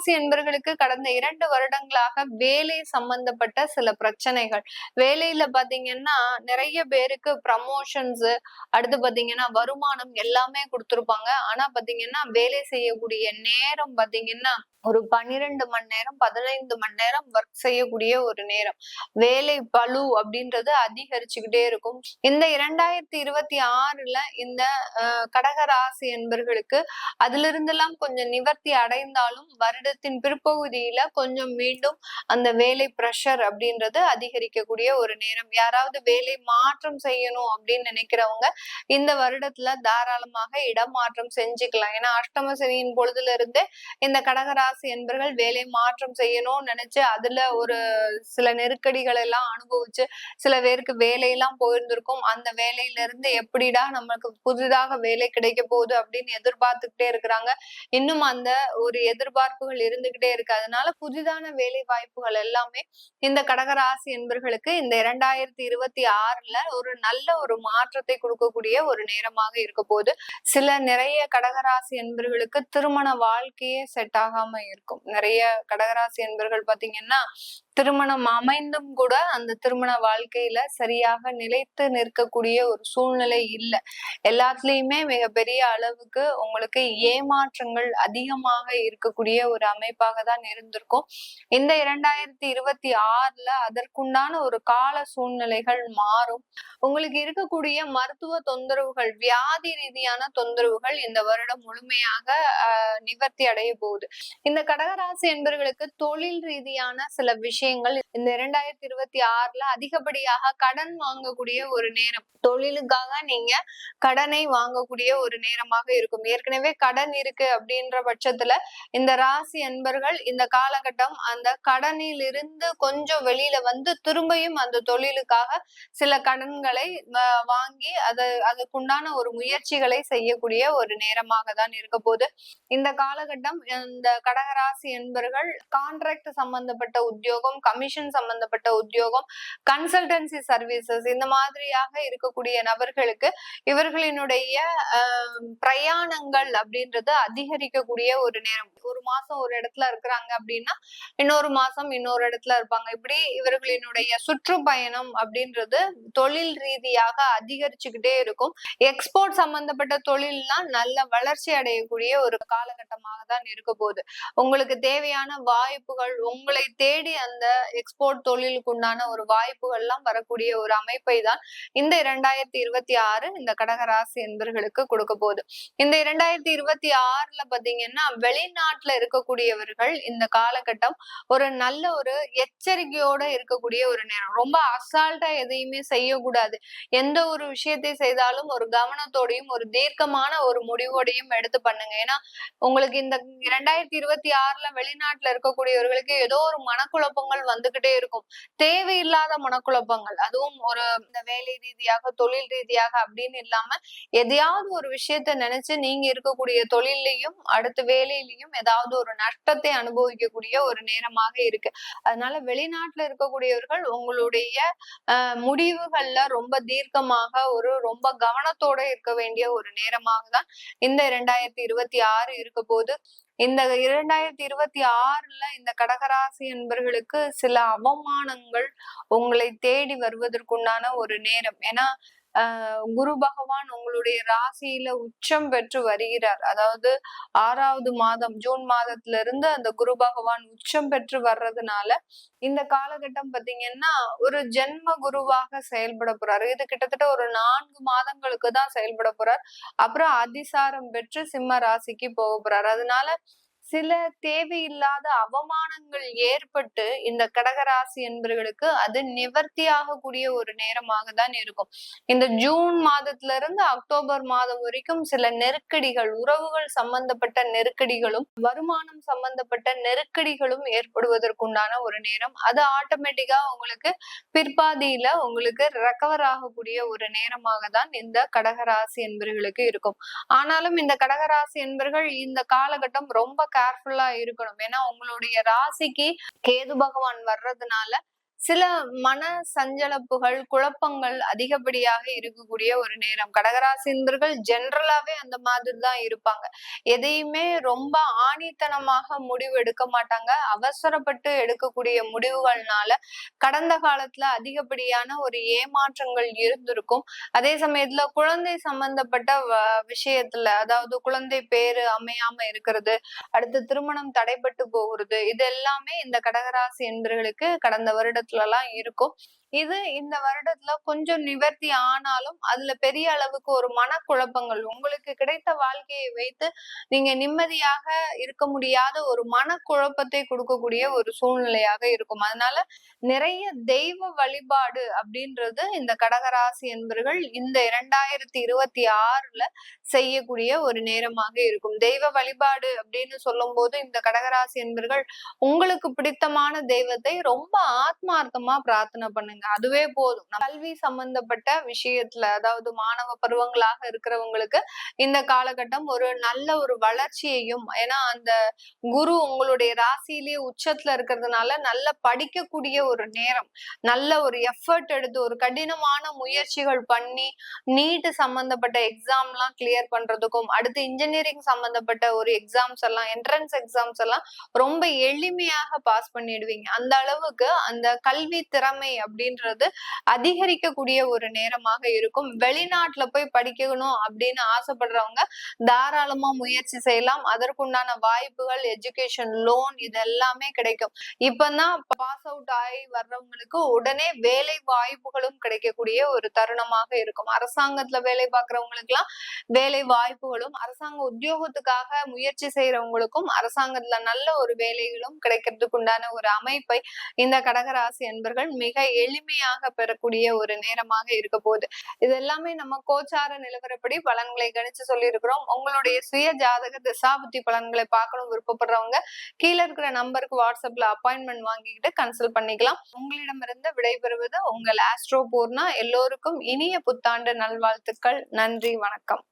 ராசி என்பர்களுக்கு கடந்த இரண்டு வருடங்களாக வேலை சம்பந்தப்பட்ட சில பிரச்சனைகள். வேலையில பாத்தீங்கன்னா நிறைய பேருக்கு ப்ரமோஷன்ஸ் அடுத்து பாத்தீங்கன்னா வருமானம் எல்லாமே கொடுத்துருப்பாங்க. ஆனா பாத்தீங்கன்னா வேலை செய்யக்கூடிய நேரம் பாத்தீங்கன்னா ஒரு பன்னிரெண்டு மணி நேரம் பதினைந்து மணி நேரம் ஒர்க் செய்யக்கூடிய ஒரு நேரம். வேலை பளு அப்படின்றது அதிகரிச்சுக்கிட்டே இருக்கும். இந்த இரண்டாயிரத்தி இருபத்தி ஆறுல இந்த கடகராசி என்பர்களுக்கு அதுல இருந்தெல்லாம் கொஞ்சம் நிவர்த்தி அடைந்தாலும் வருட வருடத்தின் பிற்பகுதியில கொஞ்சம் மீண்டும் அந்த வேலை ப்ரெஷர் அப்படின்றது அதிகரிக்கக்கூடிய ஒரு நேரம். யாராவது வேலை மாற்றம் செய்யணும் அப்படின்னு நினைக்கிறவங்க இந்த வருடத்துல தாராளமாக இடமாற்றம் செஞ்சுக்கலாம். ஏன்னா அஷ்டம சனியின் பொழுதுல இருந்தே இந்த கடகராசி என்பர்கள் வேலை மாற்றம் செய்யணும்னு நினைச்சு அதுல ஒரு சில நெருக்கடிகள் எல்லாம் அனுபவிச்சு சில பேருக்கு வேலையெல்லாம் போயிருந்திருக்கும். அந்த வேலையில இருந்து எப்படிடா நமக்கு புதிதாக வேலை கிடைக்க போகுது அப்படின்னு எதிர்பார்த்துக்கிட்டே இருக்கிறாங்க. இன்னும் அந்த ஒரு எதிர்பார்ப்புகள் இருந்துகிட்டே இருக்கு. அதனால புதிதான வேலை வாய்ப்புகள் எல்லாமே இந்த கடகராசி என்பர்களுக்கு இந்த இரண்டாயிரத்தி இருபத்தி ஆறுல ஒரு நல்ல ஒரு மாற்றத்தை கொடுக்கக்கூடிய ஒரு நேரமாக இருக்க போது சில நிறைய கடகராசி என்பர்களுக்கு திருமண வாழ்க்கையே செட் ஆகாம இருக்கும். நிறைய கடகராசி என்பர்கள் பாத்தீங்கன்னா திருமணம் அமைந்தும் கூட அந்த திருமண வாழ்க்கையில சரியாக நிலைத்து நிற்கக்கூடிய ஒரு சூழ்நிலை இல்லை. எல்லாத்துலயுமே மிகப்பெரிய அளவுக்கு உங்களுக்கு ஏமாற்றங்கள் அதிகமாக இருக்கக்கூடிய ஒரு அமைப்பாக தான் இருந்திருக்கும். இந்த இரண்டாயிரத்தி இருபத்தி ஆறுல அதற்குண்டான ஒரு கால சூழ்நிலைகள் மாறும். உங்களுக்கு இருக்கக்கூடிய மருத்துவ தொந்தரவுகள் வியாதி ரீதியான தொந்தரவுகள் இந்த வருடம் முழுமையாக நிவர்த்தி அடைய போகுது. இந்த கடகராசி என்பவர்களுக்கு தொழில் ரீதியான சில விஷயம் விஷயங்கள் இந்த இரண்டாயிரத்தி இருபத்தி ஆறுல அதிகப்படியாக கடன் வாங்கக்கூடிய ஒரு நேரம். தொழிலுக்காக நீங்க கடனை வாங்கக்கூடிய ஒரு நேரமாக இருக்கும். ஏற்கனவே கடன் இருக்கு அப்படின்ற பட்சத்துல இந்த ராசி அன்பர்கள் இந்த காலகட்டம் அந்த கடனில் இருந்து கொஞ்சம் வெளியில வந்து திரும்பியும் அந்த தொழிலுக்காக சில கடன்களை வாங்கி அது அதுக்குண்டான ஒரு முயற்சிகளை செய்யக்கூடிய ஒரு நேரமாக தான் இருக்க போது இந்த காலகட்டம் இந்த கடகராசி என்பர்கள் கான்ட்ராக்ட் சம்பந்தப்பட்ட உத்தியோகம் கமிஷன் சம்பந்தப்பட்ட உத்தியோகம் கன்சல்டன்சி சர்வீசஸ் இந்த மாதிரியாக இருக்கக்கூடிய நபர்களுக்கு இவர்களினுடைய பிரயாணங்கள் அப்படின்றது அதிகரிக்கக்கூடிய ஒரு நேரம். ஒரு மாசம் ஒரு இடத்துல இருக்கிறாங்க அப்படின்னா இன்னொரு மாசம் இன்னொரு இடத்துல இருப்பாங்க. இப்படி இவர்களினுடைய சுற்றுப்பயணம் அப்படின்றது தொழில் ரீதியாக அதிகரிச்சுக்கிட்டே இருக்கும். எக்ஸ்போர்ட் சம்பந்தப்பட்ட தொழில்லாம் நல்ல வளர்ச்சி அடையக்கூடிய ஒரு காலகட்டமாக தான் இருக்க போகுது. உங்களுக்கு தேவையான வாய்ப்புகள் உங்களை தேடி அந்த எக்ஸ்போர்ட் தொழிலுக்கு உண்டான ஒரு வாய்ப்புகள் எல்லாம் வரக்கூடிய ஒரு அமைப்பை தான் இந்த இரண்டாயிரத்தி இருபத்தி ஆறு இந்த கடகராசி என்பர்களுக்கு கொடுக்க போகுது. இந்த இரண்டாயிரத்தி இருபத்தி ஆறுல பாத்தீங்கன்னா வெளிநாட்டுல இருக்கக்கூடியவர்கள் இந்த காலகட்டம் ஒரு நல்ல ஒரு எச்சரிக்கையோட இருக்கக்கூடிய ஒரு நேரம். ரொம்ப அசால்ட்டா எதையுமே செய்யக்கூடாது. எந்த ஒரு விஷயத்தை செய்தாலும் ஒரு கவனத்தோடையும் ஒரு தீர்க்கமான ஒரு முடிவோடையும் எடுத்து பண்ணுங்க. ஏன்னா உங்களுக்கு இந்த இரண்டாயிரத்தி இருபத்தி ஆறுல வெளிநாட்டுல இருக்கக்கூடியவர்களுக்கு ஏதோ ஒரு மனக்குழப்பம் மனக்குழப்பங்கள் வந்துகிட்டே இருக்கும். தேவையில்லாத மனக்குழப்பங்கள் அதுவும் ஒரு இந்த வேலை ரீதியாக தொழில் ரீதியாக அப்படின்னு இல்லாம எதையாவது ஒரு விஷயத்த நினைச்சு நீங்க இருக்கக்கூடிய தொழிலையும் அடுத்த வேலையிலையும் ஏதாவது ஒரு நஷ்டத்தை அனுபவிக்கக்கூடிய ஒரு நேரமாக இருக்கு. அதனால வெளிநாட்டுல இருக்கக்கூடியவர்கள் உங்களுடைய முடிவுகள்ல ரொம்ப தீர்க்கமாக ஒரு ரொம்ப கவனத்தோட இருக்க வேண்டிய ஒரு நேரமாக தான் இந்த இரண்டாயிரத்தி இருபத்தி ஆறு இருக்க போது இந்த இரண்டாயிரத்தி இருபத்தி ஆறுல இந்த கடகராசி என்பர்களுக்கு சில அவமானங்கள் உங்களை தேடி வருவதற்குண்டான ஒரு நேரம். ஏன்னா குரு பகவான் உங்களுடைய ராசியில உச்சம் பெற்று வருகிறார். அதாவது ஆறாவது மாதம் ஜூன் மாதத்துல இருந்து அந்த குரு பகவான் உச்சம் பெற்று வர்றதுனால இந்த காலகட்டம் பாத்தீங்கன்னா ஒரு ஜென்ம குருவாக செயல்பட போறாரு. இது கிட்டத்தட்ட ஒரு நான்கு மாதங்களுக்கு தான் செயல்பட போறார். அப்புறம் அதிசாரம் பெற்று சிம்ம ராசிக்கு போக போறாரு. அதனால சில தேவையில்லாத அவமானங்கள் ஏற்பட்டு இந்த கடகராசி என்பவர்களுக்கு அது நிவர்த்தி ஆகக்கூடிய ஒரு நேரமாக தான் இருக்கும். இந்த ஜூன் மாதத்துல இருந்து அக்டோபர் மாதம் வரைக்கும் சில நெருக்கடிகள் உறவுகள் சம்பந்தப்பட்ட நெருக்கடிகளும் வருமானம் சம்பந்தப்பட்ட நெருக்கடிகளும் ஏற்படுவதற்குண்டான ஒரு நேரம். அது ஆட்டோமேட்டிக்கா உங்களுக்கு பிற்பாதியில உங்களுக்கு ரெக்கவர் ஆகக்கூடிய ஒரு நேரமாக தான் இந்த கடகராசி என்பர்களுக்கு இருக்கும். ஆனாலும் இந்த கடகராசி என்பர்கள் இந்த காலகட்டம் ரொம்ப கேர்ஃபுல்லா இருக்கணும். ஏன்னா உங்களுடைய ராசிக்கு கேது பகவான் வர்றதுனால சில மன சஞ்சலப்புகள் குழப்பங்கள் அதிகப்படியாக இருக்கக்கூடிய ஒரு நேரம். கடகராசிந்தர்கள் ஜென்ரலாவே அந்த மாதிரி தான் இருப்பாங்க. எதையுமே ரொம்ப ஆணித்தனமாக முடிவு எடுக்க மாட்டாங்க. அவசரப்பட்டு எடுக்கக்கூடிய முடிவுகள்னால கடந்த காலத்துல அதிகப்படியான ஒரு ஏமாற்றங்கள் இருந்திருக்கும். அதே சமயத்துல குழந்தை சம்பந்தப்பட்ட விஷயத்துல அதாவது குழந்தை பேரு அமையாம இருக்கிறது அடுத்து திருமணம் தடைப்பட்டு போகிறது இது எல்லாமே இந்த கடகராசி என்பர்களுக்கு கடந்த வருடத்துல எல்லாம் இருக்கும். இது இந்த வருடத்துல கொஞ்சம் நிவர்த்தி ஆனாலும் அதுல பெரிய அளவுக்கு ஒரு மனக்குழப்பங்கள் உங்களுக்கு கிடைத்த வாழ்க்கையை வைத்து நீங்க நிம்மதியாக இருக்க முடியாத ஒரு மனக்குழப்பத்தை கொடுக்கக்கூடிய ஒரு சூழ்நிலையாக இருக்கும். அதனால நிறைய தெய்வ வழிபாடு அப்படின்றது இந்த கடகராசி என்பர்கள் இந்த இரண்டாயிரத்தி இருபத்தி ஆறுல செய்யக்கூடிய ஒரு நேரமாக இருக்கும். தெய்வ வழிபாடு அப்படின்னு சொல்லும் போது இந்த கடகராசி என்பர்கள் உங்களுக்கு பிடித்தமான தெய்வத்தை ரொம்ப ஆத்மார்த்தமா பிரார்த்தனை பண்ணுங்க. பண்ணுங்க அதுவே போதும். கல்வி சம்பந்தப்பட்ட விஷயத்துல அதாவது மாணவ பருவங்களாக இருக்கிறவங்களுக்கு இந்த காலகட்டம் ஒரு நல்ல ஒரு வளர்ச்சியையும் ஏன்னா அந்த குரு உங்களுடைய ராசியிலேயே உச்சத்துல இருக்கிறதுனால நல்ல படிக்கக்கூடிய ஒரு நேரம் நல்ல ஒரு எஃபர்ட் எடுத்து ஒரு கடினமான முயற்சிகள் பண்ணி நீட் சம்பந்தப்பட்ட எக்ஸாம் எல்லாம் கிளியர் பண்றதுக்கும் அடுத்து இன்ஜினியரிங் சம்பந்தப்பட்ட ஒரு எக்ஸாம்ஸ் எல்லாம் என்ட்ரன்ஸ் எக்ஸாம்ஸ் எல்லாம் ரொம்ப எளிமையாக பாஸ் பண்ணிடுவீங்க. அந்த அளவுக்கு அந்த கல்வி திறமை அப்படின்னு அப்படின்றது அதிகரிக்கக்கூடிய ஒரு நேரமாக இருக்கும். வெளிநாட்டுல போய் படிக்கணும் அப்படின்னு ஆசைப்படுறவங்க தாராளமா முயற்சி செய்யலாம். அதற்குண்டான வாய்ப்புகள் எஜுகேஷன் லோன் இது எல்லாமே கிடைக்கும். இப்பதான் பாஸ் அவுட் ஆகி வர்றவங்களுக்கு உடனே வேலை வாய்ப்புகளும் கிடைக்கக்கூடிய ஒரு தருணமாக இருக்கும். அரசாங்கத்துல வேலை பார்க்கறவங்களுக்கு எல்லாம் வேலை வாய்ப்புகளும் அரசாங்க உத்தியோகத்துக்காக முயற்சி செய்யறவங்களுக்கும் அரசாங்கத்துல நல்ல ஒரு வேலைகளும் கிடைக்கிறதுக்கு உண்டான ஒரு அமைப்பை இந்த கடகராசி என்பர்கள் மிக எளி இனிமையாக பெறக்கூடிய ஒரு நேரமாக இருக்க போகுது இது எல்லாமே நம்ம கோச்சார நிலவரப்படி பலன்களை கணிச்சு சொல்லி இருக்கிறோம் உங்களுடைய சுய ஜாதக திசாபுத்தி பலன்களை பார்க்கணும் விருப்பப்படுறவங்க கீழே இருக்கிற நம்பருக்கு வாட்ஸ்அப்ல அப்பாயின்மெண்ட் வாங்கிக்கிட்டு கன்சல்ட் பண்ணிக்கலாம். உங்களிடமிருந்து விடைபெறுவது உங்கள் ஆஸ்ட்ரோ பூர்ணா. எல்லோருக்கும் இனிய புத்தாண்டு நல்வாழ்த்துக்கள். நன்றி வணக்கம்.